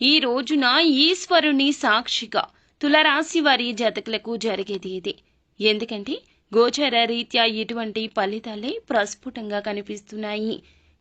ఈ రోజున ఈశ్వరుని సాక్షిగా తులరాశి వారి జాతకులకు జరిగేది ఇది. ఎందుకంటే గోచర రీత్యా ఇటువంటి ఫలితాలే ప్రస్ఫుటంగా కనిపిస్తున్నాయి.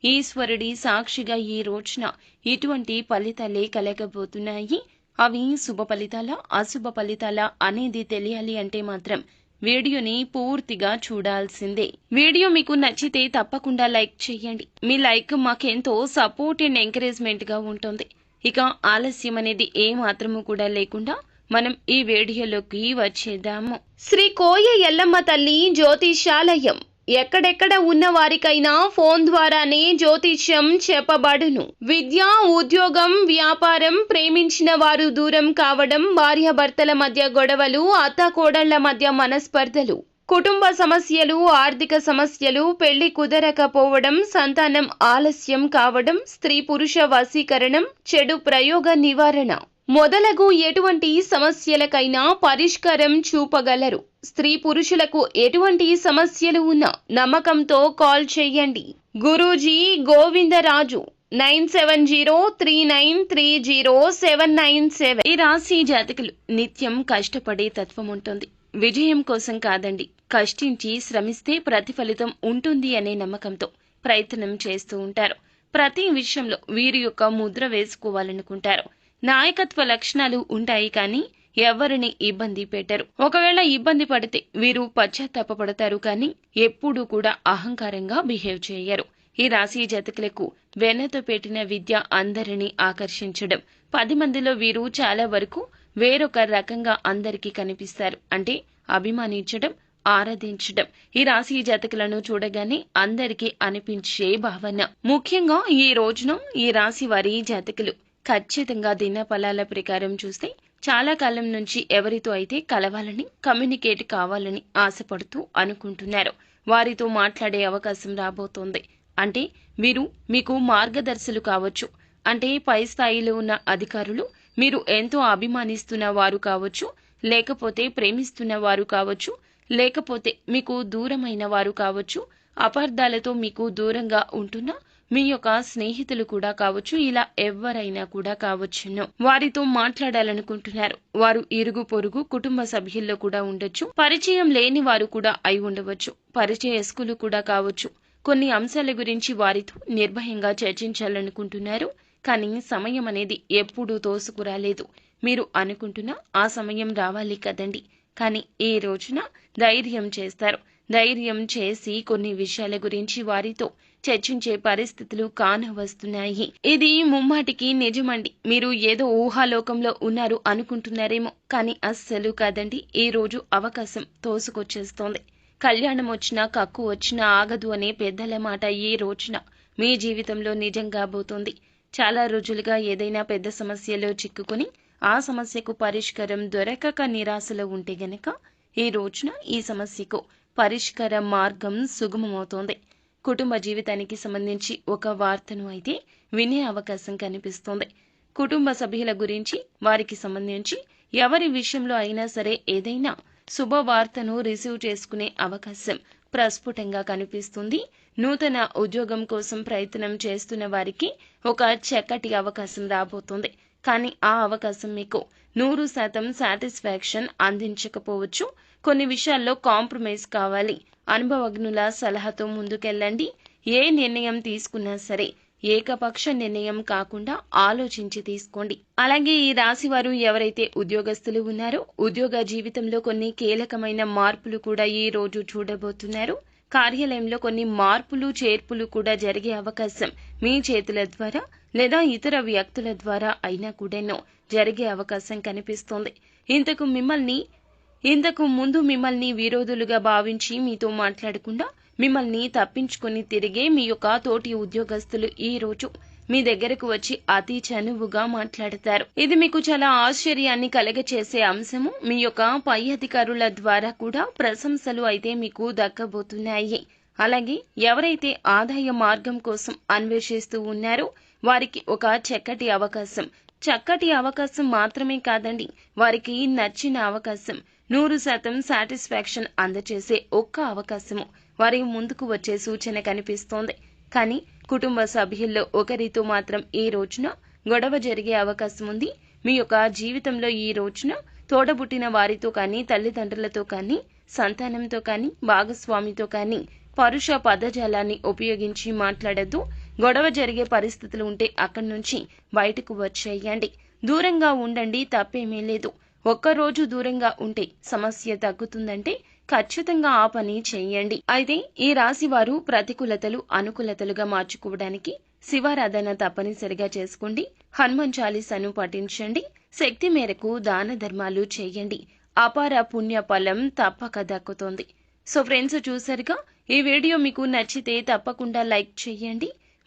ఈశ్వరుడి సాక్షిగా ఈ రోజున ఇటువంటి ఫలితాలే కలగబోతున్నాయి. అవి శుభ ఫలితాల అశుభ ఫలితాల అనేది తెలియాలి అంటే మాత్రం వీడియోని పూర్తిగా చూడాల్సిందే. వీడియో మీకు నచ్చితే తప్పకుండా లైక్ చేయండి. మీ లైక్ మాకెంతో సపోర్ట్ అండ్ ఎంకరేజ్మెంట్గా ఉంటుంది. ఇక ఆలస్యం అనేది ఏ మాత్రము కూడా లేకుండా మనం ఈ వీడియోలోకి వచ్చేద్దాము. శ్రీ కోయ ఎల్లమ్మ తల్లి జ్యోతిషాలయం. ఎక్కడెక్కడ ఉన్న వారికైనా ఫోన్ ద్వారానే జ్యోతిష్యం చెప్పబడును. విద్య ఉద్యోగం వ్యాపారం ప్రేమించిన వారు దూరం కావడం భార్యాభర్తల మధ్య గొడవలు అత్తాకోడళ్ళ మధ్య మనస్పర్ధలు. కుటుంబ సమస్యలు ఆర్థిక సమస్యలు పెళ్ళి కుదరకపోవడం సంతానం ఆలస్యం కావడం స్త్రీ పురుష వశీకరణం చెడు ప్రయోగ నివారణ. మొదలగు ఎటువంటి సమస్యలకైనా పరిష్కారం చూపగలరు. స్త్రీ పురుషులకు ఎటువంటి సమస్యలు ఉన్నా నమ్మకంతో కాల్ చేయండి. Guruji Govindaraju nine seven zero three nine three zero seven nine seven. ఈ రాశి జాతకులు నిత్యం కష్టపడే తత్వం ఉంటుంది. విజయం కోసం కాదండి కష్టించి శ్రమిస్తే ప్రతిఫలితం ఉంటుంది అనే నమ్మకంతో ప్రయత్నం చేస్తూ ఉంటారు. ప్రతి విషయంలో వీరి యొక్క ముద్ర వేసుకోవాలనుకుంటారు. నాయకత్వ లక్షణాలు ఉంటాయి కానీ ఎవరిని ఇబ్బంది పెట్టరు. ఒకవేళ ఇబ్బంది పడితే వీరు పశ్చాత్తాపడతారు కానీ ఎప్పుడూ కూడా అహంకారంగా బిహేవ్ చేయరు. ఈ రాశి జాతకులకు వెన్నతో పెట్టిన విద్య అందరినీ ఆకర్షించడం. పది మందిలో వీరు చాలా వరకు వేరొక రకంగా అందరికీ కనిపిస్తారు. అంటే అభిమానించడం ఆరాధించడం. ఈ రాశి జాతకులను చూడగానే అందరికీ అనిపించే భావన. ముఖ్యంగా ఈ రోజున ఈ రాశి వారి జాతకులు. ఖచ్చితంగా దిన ఫలాల ప్రకారం చూస్తే చాలా కాలం నుంచి ఎవరితో అయితే కలవాలని కమ్యూనికేట్ కావాలని ఆశపడుతూ అనుకుంటున్నారు. వారితో మాట్లాడే అవకాశం రాబోతోంది. అంటే వీరు మీకు మార్గదర్శులు కావచ్చు. అంటే పై స్థాయిలో ఉన్న అధికారులు మీరు ఎంతో అభిమానిస్తున్న వారు కావచ్చు. లేకపోతే ప్రేమిస్తున్న వారు కావచ్చు. లేకపోతే మీకు దూరమైన వారు కావచ్చు. అపార్థాలతో మీకు దూరంగా ఉంటున్న మీ యొక్క స్నేహితులు కూడా కావచ్చు. ఇలా ఎవరైనా కూడా కావచ్చును. వారితో మాట్లాడాలనుకుంటున్నారు. వారు ఇరుగు పొరుగు కుటుంబ సభ్యుల్లో కూడా ఉండొచ్చు. పరిచయం లేని వారు కూడా అయి ఉండవచ్చు. పరిచయస్కులు కూడా కావచ్చు. కొన్ని అంశాల గురించి వారితో నిర్భయంగా చర్చించాలనుకుంటున్నారు. కానీ సమయం అనేది ఎప్పుడూ తోసుకురాలేదు. మీరు అనుకుంటున్నా ఆ సమయం రావాలి కదండి. కానీ ఈ రోజున ధైర్యం చేస్తారు. ధైర్యం చేసి కొన్ని విషయాల గురించి వారితో చర్చించే పరిస్థితులు కానవస్తున్నాయి. ఇది ముమ్మాటికి నిజమండి. మీరు ఏదో ఊహాలోకంలో ఉన్నారు అనుకుంటున్నారేమో కానీ అస్సలు కాదండి. ఈ రోజు అవకాశం తోసుకొచ్చేస్తోంది. కళ్యాణం వచ్చినా కక్కు వచ్చినా ఆగదు అనే పెద్దల మాట ఈ రోజున మీ జీవితంలో నిజం కాబోతోంది చాలా రోజులుగా ఏదైనా పెద్ద సమస్యలో చిక్కుకుని ఆ సమస్యకు పరిష్కారం దొరకక నిరాశలో ఉంటే గనక ఈ రోజున ఈ సమస్యకు పరిష్కార మార్గం సుగమమవుతోంది. కుటుంబ జీవితానికి సంబంధించి ఒక వార్తను అయితే వినే అవకాశం కనిపిస్తోంది. కుటుంబ సభ్యుల గురించి వారికి సంబంధించి ఎవరి విషయంలో అయినా సరే ఏదైనా శుభవార్తను రిసీవ్ చేసుకునే అవకాశం ప్రస్ఫుటంగా కనిపిస్తుంది. నూతన ఉద్యోగం కోసం ప్రయత్నం చేస్తున్న వారికి ఒక చక్కటి అవకాశం రాబోతుంది. కానీ ఆ అవకాశం మీకు నూరు శాతం సాటిస్ఫాక్షన్ అందించకపోవచ్చు. కొన్ని విషయాల్లో కాంప్రమైజ్ కావాలి. అనుభవజ్ఞుల సలహాతో ముందుకెళ్ళండి. ఏ నిర్ణయం తీసుకున్నా సరే ఏకపక్ష నిర్ణయం కాకుండా ఆలోచించి తీసుకోండి. అలాగే ఈ రాశి వారు ఎవరైతే ఉద్యోగస్తులు ఉన్నారో ఉద్యోగ జీవితంలో కొన్ని కీలకమైన మార్పులు కూడా ఈ రోజు చూడబోతున్నారు. కార్యాలయంలో కొన్ని మార్పులు చేర్పులు కూడా జరిగే అవకాశం మీ చేతుల ద్వారా లేదా ఇతర వ్యక్తుల ద్వారా అయినా కూడాను జరిగే అవకాశం కనిపిస్తోంది. ఇంతకు మిమ్మల్ని ఇంతకు ముందు మిమ్మల్ని విరోధులుగా భావించి మీతో మాట్లాడకుండా మిమ్మల్ని తప్పించుకుని తిరిగే మీ యొక్క తోటి ఉద్యోగస్తులు ఈ రోజు మీ దగ్గరకు వచ్చి అతి చనువుగా మాట్లాడతారు. ఇది మీకు చాలా ఆశ్చర్యాన్ని కలగచేసే అంశము. మీ యొక్క పై అధికారుల ద్వారా కూడా ప్రశంసలు అయితే మీకు దక్కబోతున్నాయి. అలాగే ఎవరైతే ఆదాయ మార్గం కోసం అన్వేషిస్తూ ఉన్నారో వారికి ఒక చక్కటి అవకాశం. చక్కటి అవకాశం మాత్రమే కాదండి వారికి నచ్చిన అవకాశం. నూరు శాతం సాటిస్ఫాక్షన్ అందచేసే ఒక్క అవకాశము. వారి ముందుకు వచ్చే సూచన కనిపిస్తోంది. కానీ కుటుంబ సభ్యుల్లో ఒకరితో మాత్రం ఈ రోజున గొడవ జరిగే అవకాశం ఉంది? మీ యొక్క జీవితంలో ఈ రోజున తోడబుట్టిన వారితో కానీ తల్లిదండ్రులతో కానీ సంతానంతో కానీ భాగస్వామితో కానీ పరుష పదజాలాన్ని ఉపయోగించి మాట్లాడద్దు. గొడవ జరిగే పరిస్థితులు ఉంటే అక్కడి నుంచి బయటకు వచ్చేయండి. దూరంగా ఉండండి తప్పేమీ లేదు. ఒక్కరోజు దూరంగా ఉంటే సమస్య తగ్గుతుందంటే ఖచ్చితంగా ఆ పని చేయండి. అయితే ఈ రాశి వారు ప్రతికూలతలు అనుకూలతలుగా మార్చుకోవడానికి శివారాధన తప్పనిసరిగా చేసుకోండి. హనుమాన్ చాలీసాను పఠించండి. శక్తి మేరకు దాన ధర్మాలు చేయండి. అపార పుణ్య ఫలం తప్పక దక్కుతోంది. సో ఫ్రెండ్స్ చూసారుగా ఈ వీడియో మీకు నచ్చితే తప్పకుండా లైక్ చేయండి.